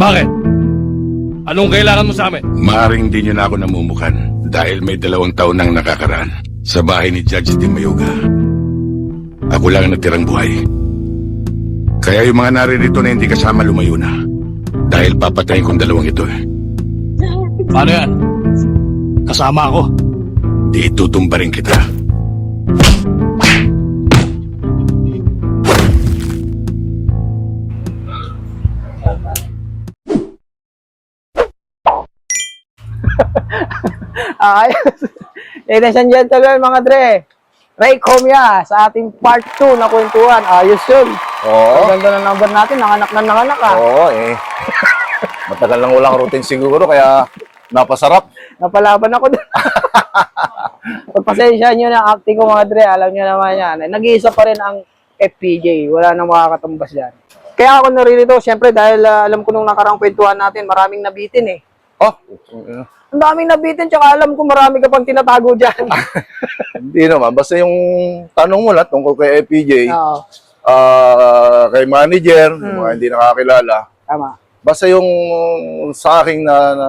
Bakit? Anong kailangan mo sa amin? Maaring di nyo na ako namumukan dahil may dalawang taon nang nakakaraan sa bahay ni Judge Tim Mayoga. Ako lang ang natirang buhay. Kaya yung mga naririto na hindi kasama lumayo na. Dahil papatayin kong dalawang ito eh. Paano yan? Kasama ako. Di tutumba rin kita. Ayos. And gentlemen, mga dre. Ray Comia sa ating part 2 na kwentuhan. Ayos yun. Oo. Ang ganda ng number natin. Nanganak na nanganak ah. Oo, eh. Matagal lang walang routine siguro, kaya napasarap. Napalaban ako doon. Pagpasensya nyo na acting ko mga dre. Alam nyo naman yan. Nag-iisa pa rin ang FPJ. Wala nang makakatumbas dyan. Kaya ako naririto, syempre dahil ah, alam ko nung nakarang kwentuhan natin, maraming nabitin eh. Oh, Ang daming nabitin, tsaka alam ko marami ka pang tinatago dyan. hindi naman. Basta yung tanong mo lang tungkol kay FPJ, Oo, ah, kay manager, yung mga hindi nakakilala. tama. Basta yung sa aking na, na,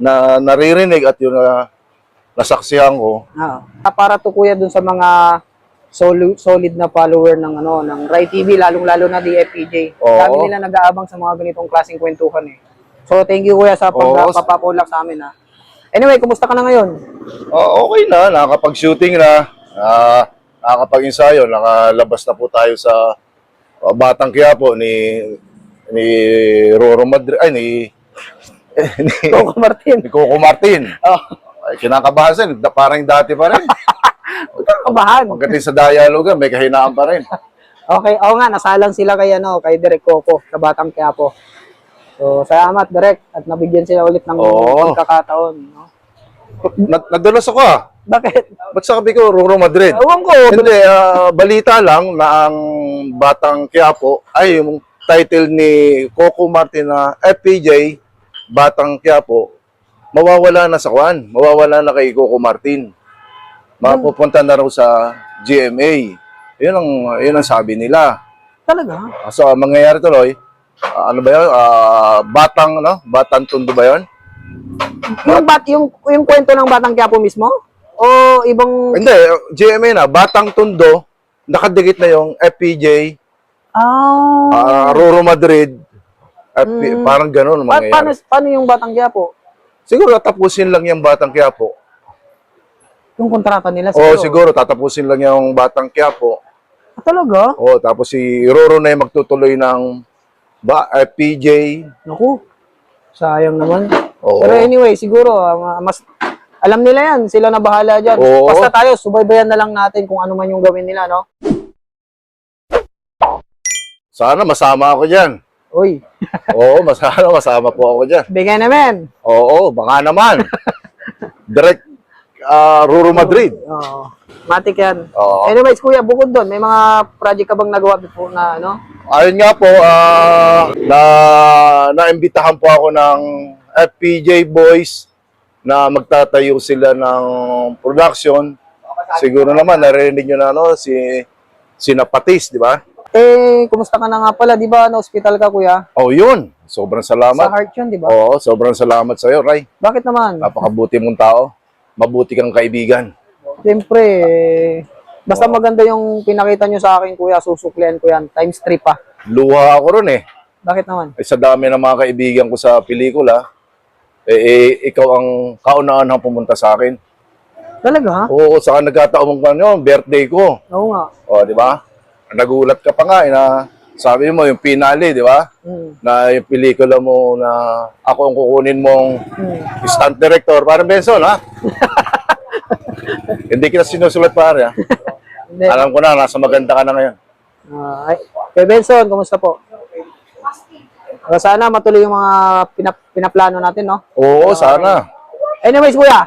na naririnig at yung na, nasaksihan ko, Oo. Ah, para to kuya dun sa mga solid, solid na follower ng ano ng Rai TV lalong-lalo na DFPJ. Oo. Dami nila nag-aabang sa mga ganitong klaseng kwentuhan eh. So thank you kuya sa pagpapapulak sa amin ha. Anyway, kumusta ka na ngayon? ah, okay na, nakakapag-shooting na, ah, nakakapag-ensayo, nakalabas na po tayo sa ah, Batang Quiapo ni ni Roro Madrid, ay ni ni, Coco Martin. ni Coco Martin. Oh, Ay, kinakabahan sila, da- parang dati pa rin. huwag kang kabahan. Pagdating sa dialogue, may kahinaan pa rin. Okay, oo nga, nasalang sila kay ano, kay Direk Coco sa Batang Quiapo. So, salamat Direk at nabigyan sila ulit ng Oo. pagkakataon. No? Na- Nadulas ako ah. Bakit? Ba't sabi ko, Roro Madrid? Ewan ko. Hindi, ah, balita lang na ang Batang Quiapo ay yung title ni Coco Martin na FPJ, Batang Quiapo, mawawala na sa kwan. Mawawala na kay Coco Martin. Mapupunta na raw sa GMA. Yun ang, yun ang sabi nila. Talaga? So, ang mangyayari tuloy, ah, ano ba yun? Ah, batang, no? Batang tundo ba yun? Yung bat yung yung kwento ng Batang Quiapo mismo? O ibang Hindi, GMA na. Batang tundo, nakadikit na yung FPJ, Ah. ah, Roro Madrid, FP, parang ganun ang Pa- paano mangyayari. paano yung Batang Quiapo? Siguro tatapusin lang yung Batang Quiapo. Yung kontrata nila siguro. siguro tatapusin lang yung Batang Quiapo. Ah, talaga? O tapos si Roro na yung magtutuloy ng ba, FPJ. Naku. Sayang naman. Oo. Pero anyway, siguro ah, mas alam nila yan, sila na bahala diyan. Oo. Basta tayo subaybayan na lang natin kung ano man yung gawin nila, no? Sana masama ako dyan. Uy, Oo, masana masama po ako dyan. bigay naman. Oo, baka naman. Direct ah, Roro Madrid. Oo. Matik yan. Oo. Anyways, kuya, bukod doon, may mga project ka bang nagawa before na, ano? Ayun nga po, ah, na naimbitahan po ako ng FPJ Boys na magtatayo sila ng production. Siguro naman narinig nyo na ano, si Sinapatis, di ba? Eh, kumusta ka na nga pala, di ba? Na-hospital ka, kuya? Oh, yun. Sobrang Sa salamat. heart yun, di ba? Oo, sobrang salamat sa iyo, Ray. Bakit naman? Napakabuti mong tao. Mabuti kang kaibigan. Siyempre, basta maganda yung pinakita nyo sa akin, kuya, susuklian ko yan. Times 3 pa. Luha ako ron eh. Bakit naman? Eh, sa dami ng mga kaibigan ko sa pelikula, eh, eh, ikaw ang kaunaan pumunta sa akin. Talaga? Oo, saka nagkataon mo ano, birthday ko. Oo nga. O, di ba? Nagulat ka pa nga, eh, na sabi mo yung finale, di ba? Mm. Na yung pelikula mo na ako ang kukunin mong Mm. stunt director. Parang Benson, ha? Hindi kita sinusulat pare, ha? Alam ko na, nasa maganda ka na ngayon. Ah, ay, Kuya Benson, kumusta po? Ah, sana matuloy yung mga pinap- pinaplano natin, no? Oo, sana. Anyways, kuya,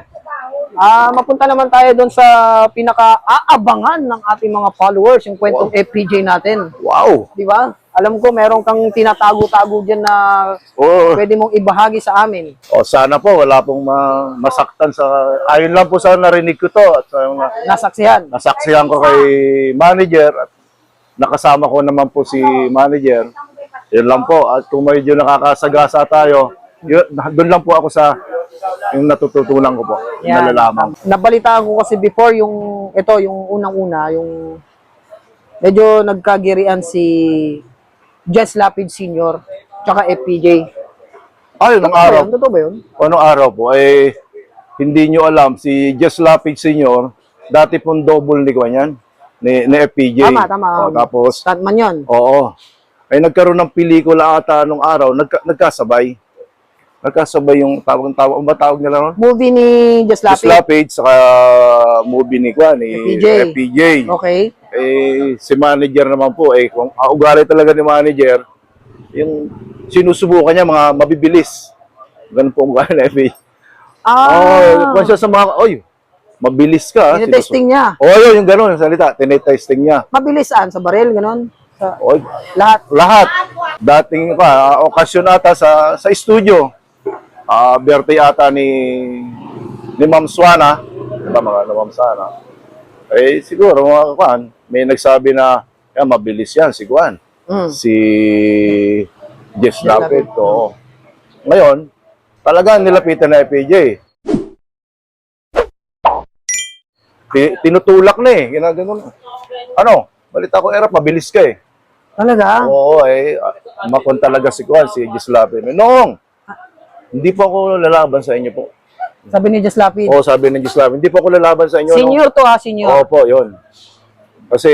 ah mapunta naman tayo doon sa pinaka-aabangan ng ating mga followers, yung kwentong FPJ natin. Wow! Di ba? Alam ko, meron kang tinatago-tago dyan na Oo. pwede mong ibahagi sa amin. O, sana po, wala pong ma- masaktan sa... Ayun lang po sa narinig ko to. At sa na- Nasaksihan. nasaksihan ko kay manager at nakasama ko naman po si manager. Yun lang po. At kung medyo nakakasagasa tayo, yun, doon lang po ako sa yung natututunan ko po. Yung nalalaman. Nabalitaan ko kasi before yung, ito, yung unang-una, yung medyo nagkagirian si Jess Lapid Sr. tsaka FPJ. Ayun, ang Totoo ba araw. yun? Totoo ba yun? Anong araw po? Eh, hindi nyo alam, si Jess Lapid Sr., dati pong double ni Kwan yan, ni, ni FPJ. Tama, tama. O, tapos, Stuntman yun. oo. Ay nagkaroon ng pelikula ata nung araw, nagka, nagkasabay. Nagkasabay yung tawag tawag, ang ba tawag nila ron? Movie ni Jess Jess Lapid. Lapid, saka movie ni Kwan, ni FPJ. FPJ. Okay. Eh, si manager naman po, eh, kung ugali talaga ni manager, yung sinusubukan niya mga mabibilis. Ganun po ang ugali ni FPJ. Ah, Oh, kung siya sa mga, oy, mabilis ka. tinetesting niya. Oh, yun, yung gano'n, yung salita, tinetesting niya. Mabilisan sa baril, ganun. Sa Oy, lahat. lahat. Dating pa, ah, okasyon ata sa sa studio. Ah, birthday ata ni ni Ma'am Swana. Diba mga Ma'am Swana? Eh, siguro, mga kan, may nagsabi na, yan, mabilis yan, si Juan. Mm. Si Jess Lapid. Oo. Ngayon, talaga nilapitan na FPJ. Ti- Tinutulak na eh. Ginaganon. Ano? Balita ko, Erap, mabilis ka eh. Talaga? Oo, eh, ah, makon talaga si Juan, si Jess Lapid. Noong, hindi po ako lalaban sa inyo po. Sabi ni Jess Lapid. Oo, sabi ng Jess Lapid, hindi po ako lalaban sa inyo. no? Senior to ha, senior. Opo, yun. Kasi,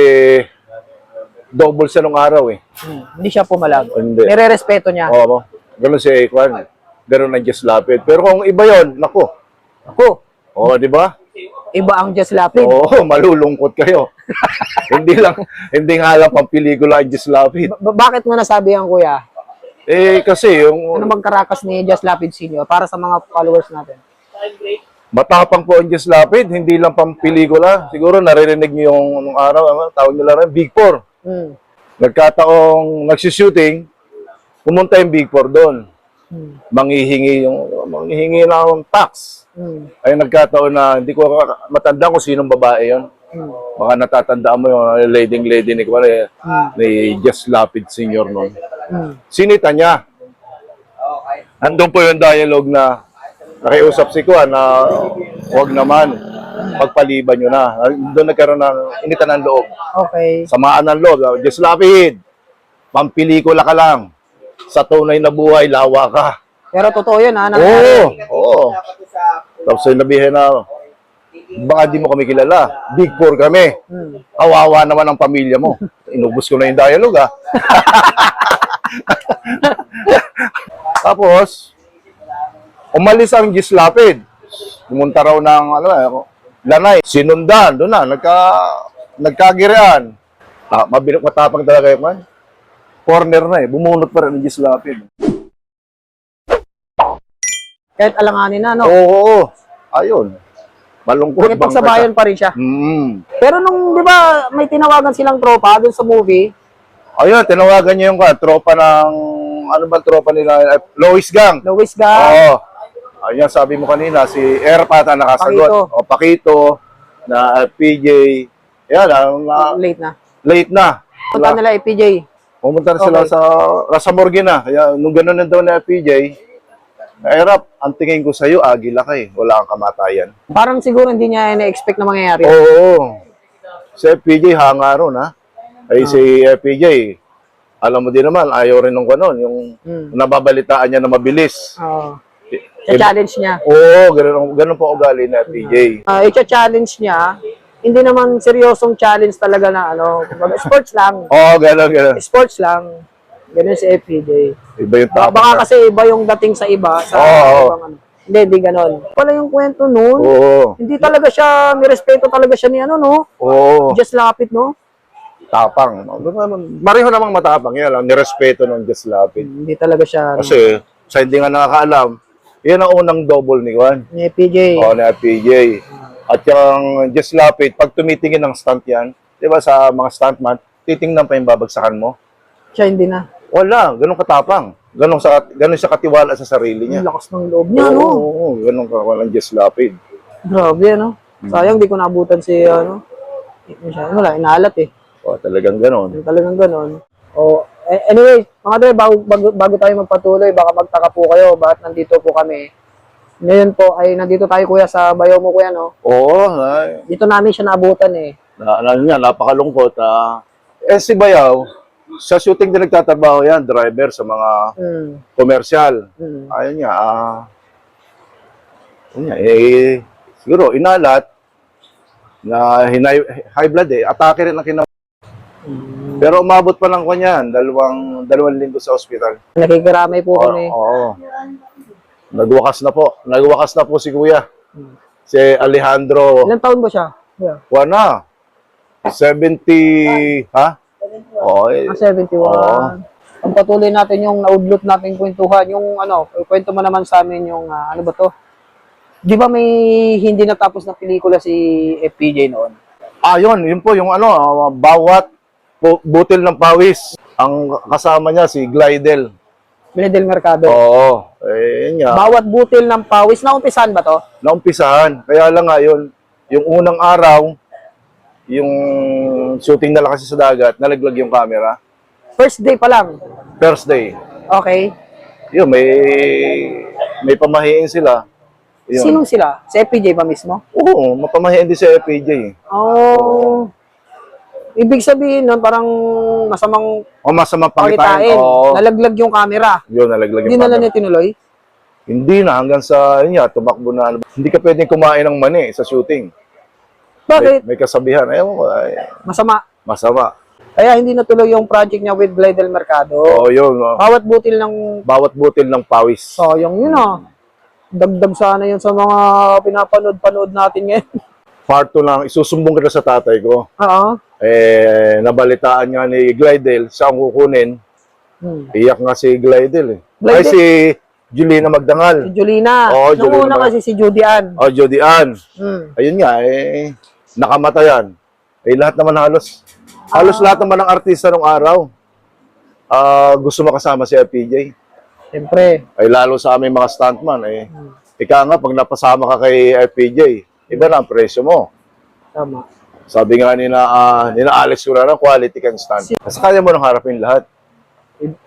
double siya nung araw eh. Hmm, Hindi siya pumalag. Hindi. Nire-respeto niya. Oo, ganun si Juan. Ganun ang Jess Lapid. Pero kung iba yon nako. Ako, Oo, di ba? iba ang Jess Lapid. Oo, malulungkot kayo. hindi lang, hindi nga lang pang pelikula ang Jess Lapid. Ba- bakit mo nasabi yan, kuya? Eh, kasi yung Ano magkarakas ni Jess Lapid Senior para sa mga followers natin? Matapang po ang Jess Lapid, hindi lang pang pelikula. Siguro naririnig niyo yung anong araw, ano, tawag nila rin, Big Four. Hmm. Nagkataong nagsishooting, pumunta yung Big Four doon. Hmm. Manghihingi yung, manghihingi na ng tax. Hmm. Ay nagkataon na hindi ko matanda kung sinong babae yon. Hmm. Baka natatandaan mo yung leading lady ni Kuwari, ni Jess Lapid Senior noon. Hmm. Sinita niya. Andun po yung dialogue na nakiusap si Kuan na huwag naman, pagpaliban nyo na. Doon nagkaroon ng initan ng loob. Okay. Samaan ng loob. Jess Lapid, pampelikula ka lang. Sa tunay na buhay, lawa ka. Pero totoo yun ha. Oo, oo. Tapos sinabihin na, baka di mo kami kilala. Big Four kami. Hmm. Kawawa naman ang pamilya mo. Inubos ko na yung dialogue, ah. Tapos, umalis ang Gislapid. Pumunta raw ng, ano, eh, lanay. Sinundan, doon na, nagka, nagkagirean. Ah, mabilik matapang talaga yung man. Corner na eh, bumunot pa rin ang Gislapid. Kahit alanganin na, no? Oo, oo. Ayun. Malungkot Bakit pagsabayan pa rin siya? Mm. Pero nung, di ba, may tinawagan silang tropa dun sa movie, Ayun, tinawagan niya yung ka, tropa ng, ano ba tropa nila? Lois Gang. Luis Ga, Oo. Ayun, sabi mo kanina, si Air Pata nakasagot. Pakito. O, Pakito, na uh, PJ. Yan, ah, na, late na. late na. Punta nila FPJ. Pumunta na sila Okay. sa Rasa Morgue na. Kaya nung gano'n na daw na PJ, Erap, ang tingin ko sa'yo, agila ka eh. Wala kang kamatayan. Parang siguro hindi niya ina-expect na mangyayari. Oo. Si FPJ hanga ron ha. Ay si FPJ, alam mo din naman, ayaw rin nung gano'n. Yung Hmm. nababalitaan niya na mabilis. Oo. Eh, challenge niya. Oo, ganun, ganun po ugali na FPJ. Uh, i-challenge niya, hindi naman seryosong challenge talaga na ano, kumbaga, sports lang. Oo, ganun, ganun. Sports lang. Ganun si FPJ. Iba yung Baka, tapos. baka kasi iba yung dating sa iba. Sa Oo. ibang ano. Hindi, hindi ganun. Pala yung kwento nun, Oo, hindi talaga siya, nirespeto talaga siya ni ano, no? oo. Just lapit, no? Tapang. Mariho namang matapang yan lang. Nirespeto ng Just Lapid. Hindi talaga siya, ano, Kasi, sa hindi nga nakakaalam, yan ang unang double ni Juan. ni FPJ. Oo, na FPJ. At yung Just Lapid, pag tumitingin ng stunt yan, di ba sa mga stuntman, titingnan pa yung babagsakan mo. Siya hindi na. Wala, ganun katapang. Ganun sa ganun siya katiwala sa sarili niya. Ang lakas ng loob niya, Oo, no? oo, ganun ka walang Just Lapid. Grabe, ano? Sayang, di ko naabutan si, ano, wala, inaalat eh. Oh, talagang ganun. Yung talagang ganon. O, Eh, anyway, mga dre, bago, bago, bago tayo magpatuloy, baka magtaka po kayo, bakit nandito po kami. Ngayon po, ay nandito tayo kuya sa bayo mo kuya, no? Oo, ay, Dito namin siya naabutan eh. na, ano nga, napakalungkot. Ah. Eh si Bayaw, sa shooting din nagtatrabaho yan, driver sa mga Hmm. komersyal. Hmm. Ayun nga, ah, ayun nga, eh, siguro, inalat, na hinay, high blood eh, atake rin ang kinam... Pero umabot pa lang ko niyan, dalawang, dalawang linggo sa ospital. Nakikiramay po kami. oo. Nagwakas na po. Nagwakas na po si Kuya. Si Alejandro. Ilan taon ba siya? Yeah. Wala. 70, ha? Oo, eh, Ah, 71. Oo. Ang patuloy natin yung naudlot natin kwentuhan, yung ano, kwento mo naman sa amin yung ah, ano ba to? Di ba may hindi natapos na pelikula si FPJ noon? Ah, yun, yun po yung ano, ah, bawat butil ng pawis. Ang kasama niya si Glidel. Del Mercado. Oo, eh, yun nga. Bawat butil ng pawis, naumpisan ba to? Naumpisahan. Kaya lang nga yun, yung unang araw, yung shooting nila kasi sa dagat, nalaglag yung camera. First day pa lang. First day. Okay. Yun, may may pamahiin sila. Yun. Sinong sila? Si FPJ ba mismo? Oo, mapamahiin din si FPJ. Oh. Ibig sabihin nun, parang masamang O masama pakitain. pangitain. Oo. Nalaglag yung camera. Yun, nalaglag Hindi yung na lang camera. niya tinuloy. Hindi na, hanggang sa, yun nga, tumakbo na. ano. Hindi ka pwedeng kumain ng mani sa shooting. Bakit? May, may kasabihan. Ewan ko, ay, Masama. masama. Kaya hindi natuloy yung project niya with Glidel Mercado. Oo, yun. oh. Bawat butil ng Bawat butil ng pawis. sayang yun ah. Dagdag sana yun sa mga pinapanood-panood natin ngayon. Part 2 lang, isusumbong kita sa tatay ko. Oo. Eh, nabalitaan nga ni Glidel, siya ang kukunin. Hmm. Iyak nga si Glidel eh. Glidel? Ay, si Julina Si Magdangal. Julina. Oo, Nung Julina una kasi si Judy Ann. O, Jody Ann. Hmm. Ayun nga, eh, nakamatayan. Eh, lahat naman halos. Halos Ah. lahat naman ng artista nung araw. ah gusto makasama si FPJ. Siyempre. Ay lalo sa aming mga stuntman. Eh, ika nga, pag napasama ka kay FPJ, iba na ang presyo mo. Tama. Sabi nga ni na, ah, ni na Alex Urara, quality kang stunt. Kasi kaya mo nang harapin lahat.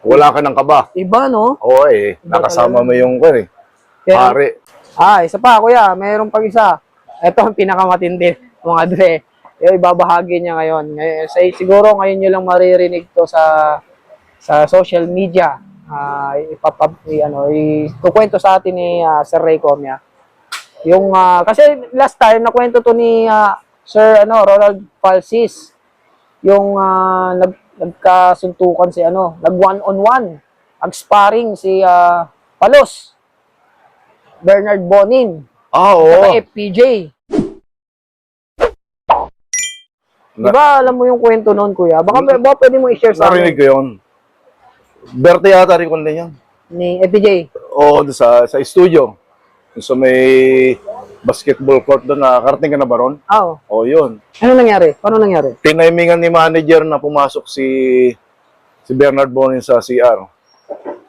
Wala ka ng kaba. Iba, no? Oo eh, Iba nakasama talaga. mo yung kwan eh. Kaya, Pare. ah, isa pa, kuya. Mayroon pang isa. Ito ang pinakamatindi, mga dre. Yung ibabahagi niya ngayon. Ngayon, sa, siguro ngayon nyo lang maririnig to sa sa social media. Ah, ipapab, i, ano, ikukwento sa atin ni ah, Sir Ray Comia. Yung, ah, kasi last time, nakwento to ni ah, Sir ano, Ronald Falsis. Yung ah, nag, nagkasuntukan si ano, nag one on one, nag-sparring si ah, Palos. Bernard Bonin. Ah, oo. Saka FPJ. Di ba alam mo yung kwento noon, kuya? Baka, baka pwede mo i-share sa Narinig amin ko yun. Berte yata rin ko na yan. ni FPJ. Oo, sa, sa studio. Sa may basketball court doon, nakakarating ka na ba ron? Ah, oh. Oo, yun. Ano nangyari? Paano nangyari? Tinimingan ni manager na pumasok si si Bernard Bonin sa CR.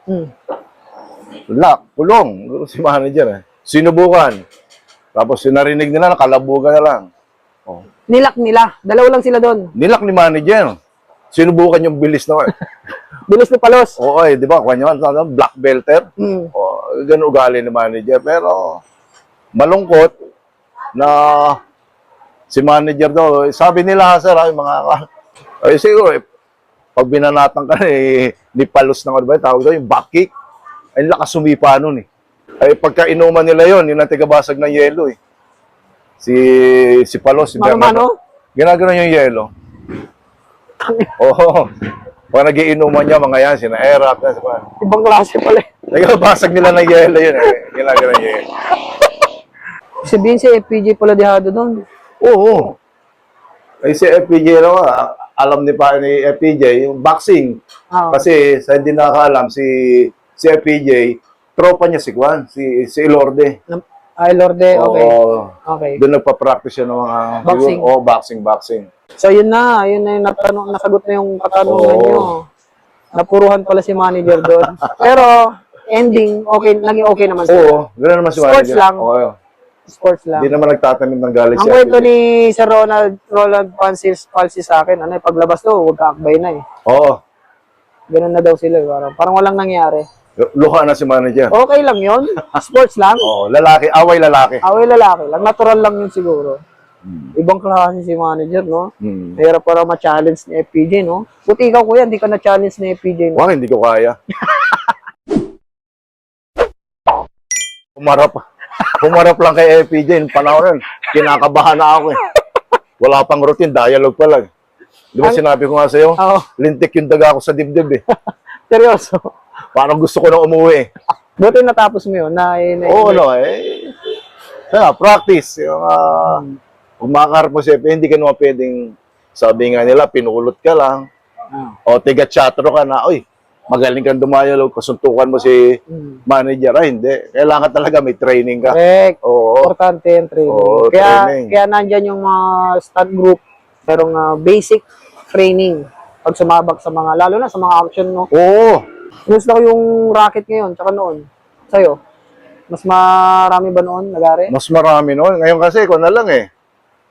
Hmm. Lock, kulong. Si manager eh. Sinubukan. Tapos sinarinig nila, nakalabugan na lang. Oh. Nilak nila. Dalawa lang sila doon. Nilak ni manager. Sinubukan yung bilis na. Bilis ni Palos. Oo, eh, di ba? Kanya, ano, black belter. Hmm. O, ganun ugali ni manager. Pero, malungkot na si manager daw, sabi nila, sir, ay mga, ay siguro, eh, pag binanatan ka eh, ni Palos ng ano ba, tawag daw yung back kick, ay lakas sumipa nun eh. Ay pagka inuman nila yon yun ang tigabasag ng yelo eh. Si, si Palos, si Bernardo. Ginagano yung yelo. Oo. Pag nagiinuman niya, mga yan, sina Erap, yan, sina- Ibang klase pala. Nagabasag nila ng yelo yun eh. Ginagano yung yelo. Sabihin si FPJ pala dihado doon. Oo. Ay si FPJ raw, ah, alam ni pa ni FPJ yung boxing. Ah, Kasi sa hindi nakakaalam si si FPJ, tropa niya si Juan, si si Ilorde. Ay, Lorde. Okay. Oo. Okay. Doon nagpa-practice siya ng mga Boxing. Oo, boxing, boxing. So, yun na. Yun na yung natanong, nasagot na yung katanungan Oo. nyo. Napuruhan pala si manager doon. Pero, ending, okay, naging okay naman sila. Oo, ganoon naman si Sports manager. lang. Oo. Sports lang. Hindi naman nagtatanim ng galit Ang kwento ni Sir Ronald, Ronald Francis Falsi sa akin, ano, paglabas to, huwag kaakbay na eh. Oo. Ganun na daw sila. Parang, parang walang nangyari. Luha na si manager. Okay lang yon Sports lang. Oo, lalaki, away lalaki. Away lalaki lang. Natural lang yun siguro. Ibang klase si manager, no? Hmm. Mahirap para ma-challenge ni FPJ, no? Buti ikaw, kuya, hindi ka na-challenge ni FPJ, no? Wag, hindi ko kaya. Humarap. Humarap lang kay FPJ. Yung panahon nun, kinakabahan na ako eh. Wala pang routine, dialogue pa lang. Di ba sinabi ko nga sa'yo? Oo, Lintik yung daga ko sa dibdib eh. seryoso. Parang gusto ko na umuwi eh. Buti natapos mo yun, na, na, Oo, no, eh. Kaya, practice. Yung, uh, kung makakarap mo si FPJ, hindi ka naman pwedeng, sabi nga nila, pinulot ka lang. Ah. O, tiga chatro ka na, oy, magaling kang dumayalog, kasuntukan mo si Mm. manager. Ay, hindi. Kailangan talaga may training ka. Correct. Oo. Importante yung training. Oo, kaya, training. kaya nandyan yung mga stud group, merong ah, basic training pag sumabak sa mga, lalo na sa mga action, no? Oo. Gusto ko yung racket ngayon, tsaka noon. Sa'yo, mas marami ba noon, nagari? Mas marami noon. Ngayon kasi, kung na lang eh.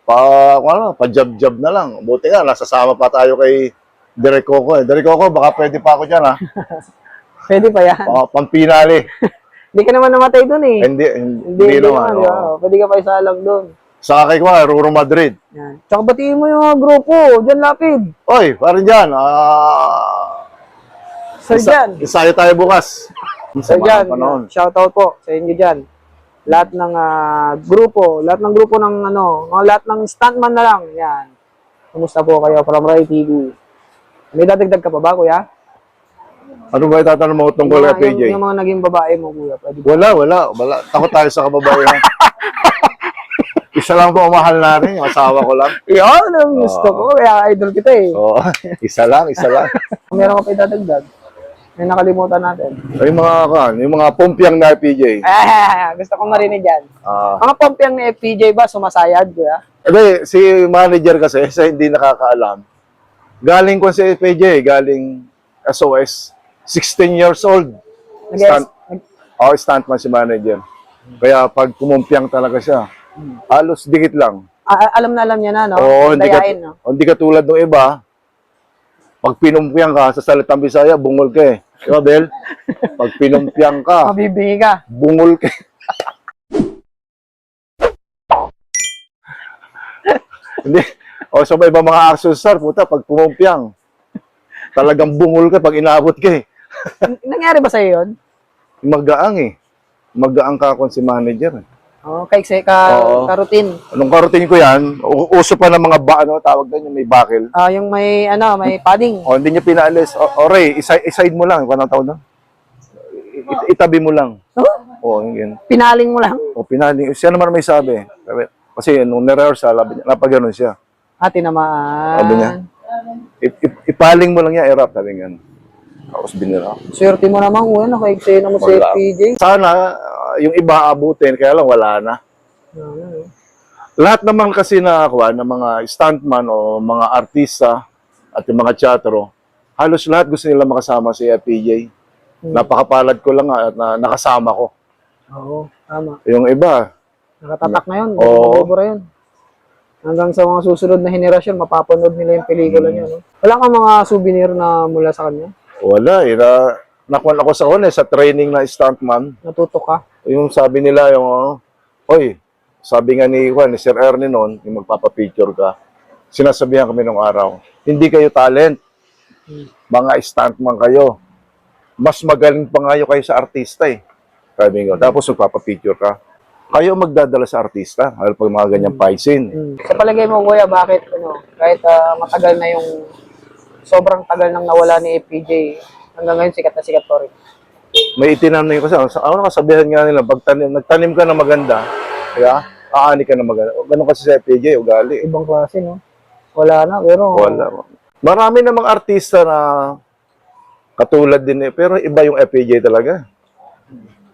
Pa, ano, pa jab-jab na lang. Buti nga, nasasama pa tayo kay Derek Coco eh. Derek Coco, baka pwede pa ako dyan ha. Pwede pa yan. Baka pampinali. Hindi ka naman namatay doon eh. hindi, hindi, Hindi, hindi naman. naman, oo. Pwede ka pa isalang doon. Sa kay ko, Ruro Madrid. Yan. Tsaka batiin mo yung grupo, dyan lapid. Oy, parang dyan. Ah, Sir isa, Jan. isayo tayo bukas. Sir Jan, shoutout po sa inyo dyan. Lahat ng ah, grupo, lahat ng grupo ng ano, mga lahat ng stuntman na lang. Yan. Kumusta po kayo from Rai TV? May dadagdag ka pa ba, kuya? Ano ba itatanong mo tungkol kay PJ? Yung, yung mga naging babae mo, kuya. Pwede ba? Wala, wala, wala. Takot tayo sa kababayan. Isa lang po ang mahal natin, yung asawa ko lang. Yan ang gusto ko. Kaya idol kita eh. Oo, isa lang, isa lang. Meron ka pa idadagdag, may nakalimutan natin. Ay, mga kan, yung mga pumpyang na PJ. Ah, gusto ko marinig yan. Ah, Mga pompiang ni FPJ ba, sumasayad, kuya? Hindi, si manager kasi, sa hindi nakakaalam, galing ko sa PJ, galing SOS, 16 years old. Stunt, oh, stuntman si manager. Kaya pag kumumpyang talaga siya, halos dikit lang. Ah, alam na alam niya na, no? Oo, hindi ka, Dayain, no? hindi ka tulad ng iba. Pag pinumpyang ka sa salitang Bisaya, bungol ka eh. Di ba, Bel? Pag pinumpyang ka, Mabibingi ka. bungol ka. Hindi. O sa iba mga action star, puta, pag pumumpyang, talagang bungol ka pag inabot ka eh. Nangyari ba sa'yo yun? Magaang eh. Magaang ka kung si manager eh. Oh, kay ka, Oo. ka-routine. Nung karutin ko yan, u- uso pa ng mga ba, ano, tawag doon yung may bakil. Ah, yung may, ano, may padding. O, hindi niya pinaalis. O, o Ray, isa, iside mo lang. Kung anong tawag doon? I- itabi mo lang. Oh, O, yun. pinaling mo lang. O, pinali. Siya naman may sabi. Sabi- Kasi nung nire-rehearsal, sabi niya, napagano'n siya. Ah, tinamaan. Sabi niya. I- i- ipaling mo lang niya, erap. Sabi nga. Tapos binira. Swerte mo naman, kuya, nakaigse na mo si Wala. FPJ. Sana, yung iba abutin, kaya lang wala na. Ano, Lahat naman kasi na kuha ng mga stuntman o mga artista at yung mga teatro, halos lahat gusto nila makasama si FPJ. Napakapalad ko lang nga at na, nakasama ko. Oo, tama. Yung iba, Nakatatak na yun. Oo. Oo. yun. Hanggang sa mga susunod na henerasyon, mapapanood nila yung pelikula niya. No? Wala kang mga souvenir na mula sa kanya? wala. Eh, na, nakuha ako sa una, sa training na stuntman. Natuto ka? Yung sabi nila, yung, ano, Oy, sabi nga ni, Juan, ni Sir Ernie noon, yung magpapapicture ka, sinasabihan kami nung araw, hindi kayo talent. Mga stuntman kayo. Mas magaling pa nga kayo sa artista eh. Sabi ko, tapos magpapapicture ka. Kayo magdadala sa artista, lalo pag mga ganyang fight scene. Hmm. Sa palagay mo, kuya, bakit, ano, kahit ah, matagal na yung, sobrang tagal nang nawala ni FPJ, hanggang ngayon sikat na sikat pa rin. May sa, sa ano kasabihan nga nila, pag tanim, nagtanim ka na maganda, kaya aani ka na maganda. O, Ganun kasi sa FPJ, ugali. Ibang klase, no? Wala na, pero... Wala. Marami namang artista na katulad din eh, pero iba yung FPJ talaga.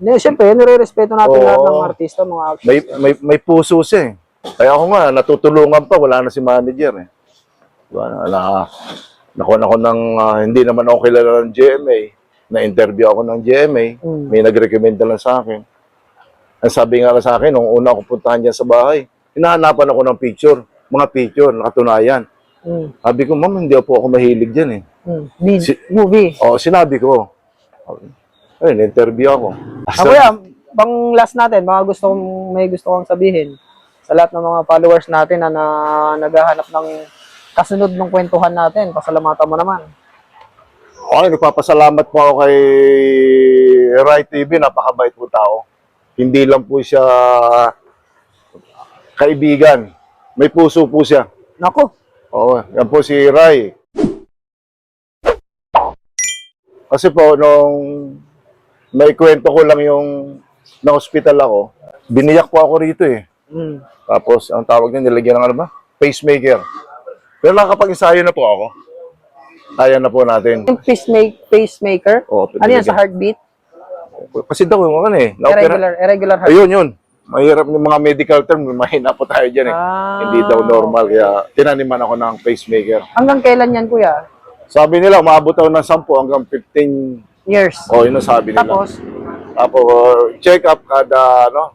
Hindi, siyempre, nire-respeto natin Oo. lahat ng artista, mga actors. May, may, may puso siya eh. Kaya ako nga, natutulungan pa, wala na si manager eh. Diba, na, nakuha ako ng, ah, hindi naman ako kilala ng GMA. Na-interview ako ng GMA. Mm. May nag-recommend na lang sa akin. Ang sabi nga lang sa akin, nung una ako puntahan dyan sa bahay, hinahanapan ako ng picture. Mga picture, nakatunayan. Mm. Sabi ko, ma'am, hindi po ako mahilig dyan eh. Hmm. Vid- Si- movie. O, sinabi ko. Ayun, interview ako. Ah, kuya, pang last natin, mga gusto kong, may gusto kong sabihin sa lahat ng mga followers natin na, na naghahanap ng kasunod ng kwentuhan natin. Pasalamatan mo naman. Okay, nagpapasalamat po ako kay Rai TV. Napakabait po tao. Hindi lang po siya kaibigan. May puso po siya. Nako, Oo, yan po si Rai. Kasi po, nung may kwento ko lang yung na-hospital ako, biniyak po ako rito eh. mm. Tapos, ang tawag niya, nilagyan ng ano ba? Pacemaker. Pero nakakapag-ensayo na po ako. Kaya na po natin. yung pacemaker, pacemaker. Oo, ano yan sa heartbeat? Kasi daw, yung ano eh. na-opera- Irregular, irregular heart. Ayun, yun. Mahirap yung mga medical term, mahina po tayo dyan eh. Ah. Hindi daw normal, kaya tinaniman ako ng pacemaker. Hanggang kailan yan, kuya? Sabi nila, umabot daw ng 10 hanggang 15 Years. O, yun ang sabi nila. Tapos, Tapos, check up kada, ano,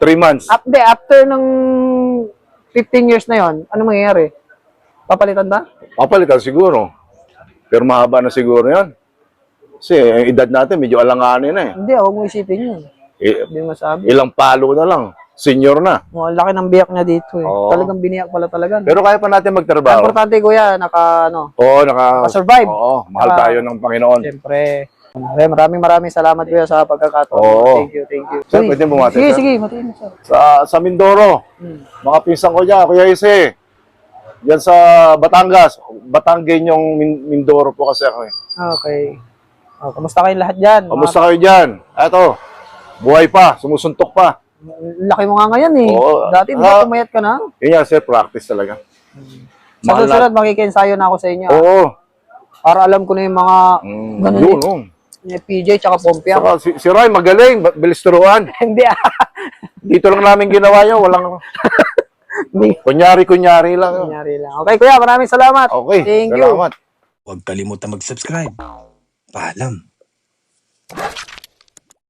3 months. up, de, after ng 15 years na yon, ano mangyayari? Papalitan ba? Papalitan siguro. Pero mahaba na siguro yan. Kasi, yung edad natin, medyo alanganin na eh. Hindi, huwag mo isipin yun. I- Hindi mo masabi. ilang palo na lang. Senior na. Oh, ang laki ng biyak niya dito eh. Oo. Talagang biniyak pala talaga. Pero kaya pa natin Ang magtrabaho. importante kuya, naka ano, Oo, naka... Naka-survive. Oo, mahal Naka- tayo ng Panginoon. siyempre. Okay, maraming maraming salamat kuya sa pagkakataon. Oo. Thank you, thank you. Sir, pwede bumati, Sige, sir? sige, matiin mo sir. Sa, sa Mindoro, Hmm. mga pinsan ko dyan, Kuya Ise. Yan sa Batangas. Batanggen yung Min- Mindoro po kasi ako eh. Okay. Oh, kamusta kayong lahat dyan? Kamusta kayo dyan? Eto, buhay pa, sumusuntok pa. Mga- Laki mo nga ngayon eh. Oo. Dati Ah. ba tumayat ka na? Yun yan, sir, practice talaga. Sa Mahal susunod, makikiensayo na ako sa inyo. ah. Oo. Para alam ko na yung mga Mm, Ganun yun, eh. oh. yung PJ tsaka Pompia. Saka, si, si Ray, magaling, ba- bilis turuan. Hindi ah. Dito lang namin ginawa yun, walang. Kunyari-kunyari lang. Kunyari lang. Okay, kuya, maraming salamat. Okay, Thank salamat. you. Huwag kalimutan mag-subscribe. Paalam.